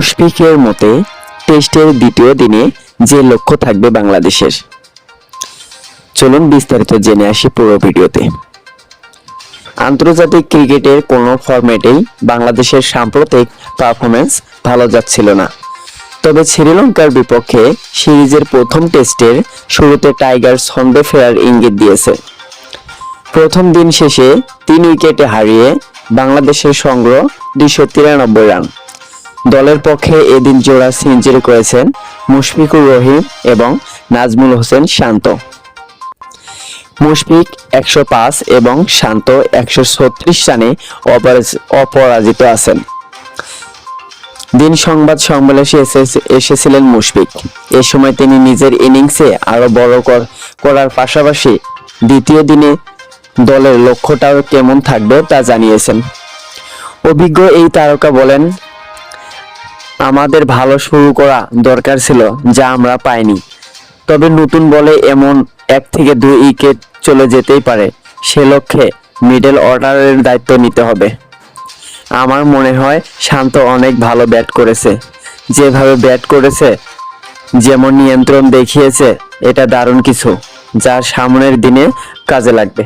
মুশফিকের মতে, টেস্টের দ্বিতীয় দিনে যে লক্ষ্য থাকবে বাংলাদেশের। চলুন বিস্তারিত জেনে আসি পুরো ভিডিওতে। আন্তর্জাতিক ক্রিকেটের কোনো ফরম্যাটেই বাংলাদেশের সাম্প্রতিক পারফরমেন্স ভালো যাচ্ছিল না। তবে শ্রীলঙ্কার বিপক্ষে সিরিজের প্রথম টেস্টের শুরুতে টাইগার ছন্দে ফেরার ইঙ্গিত দিয়েছে। প্রথম দিন শেষে তিন উইকেটে হারিয়ে বাংলাদেশের সংগ্রহ দুইশো তিরানব্বই রান। দলের পক্ষে এদিন জোড়া সেঞ্চুরি করেছেন মুশফিকুর রহিম এবং নাজমুল হোসেন শান্ত। মুশফিক একশো পাঁচ এবং শান্ত একশো ছত্রিশ রানে অপরাজিত আছেন। দিন সংবাদ সম্মেলনে এসেছিলেন মুশফিক। এ সময় তিনি নিজের ইনিংসে আরও বড় করার পাশাপাশি দ্বিতীয় দিনে দলের লক্ষ্যটাও কেমন থাকবে তা জানিয়েছেন। অভিজ্ঞ এই তারকা বলেন আমাদের ভালো শুরু করা দরকার ছিল, যা আমরা পাইনি। তবে নতুন বলে এমন এক থেকে দুই উইকেট চলে যেতেই পারে। সে লক্ষ্যে মিডল অর্ডারের দায়িত্ব নিতে হবে। আমার মনে হয় শান্ত অনেক ভালো ব্যাট করেছে। যেভাবে ব্যাট করেছে, যেমন নিয়ন্ত্রণ দেখিয়েছে, এটা দারুণ কিছু, যা সামনের দিনে কাজে লাগবে।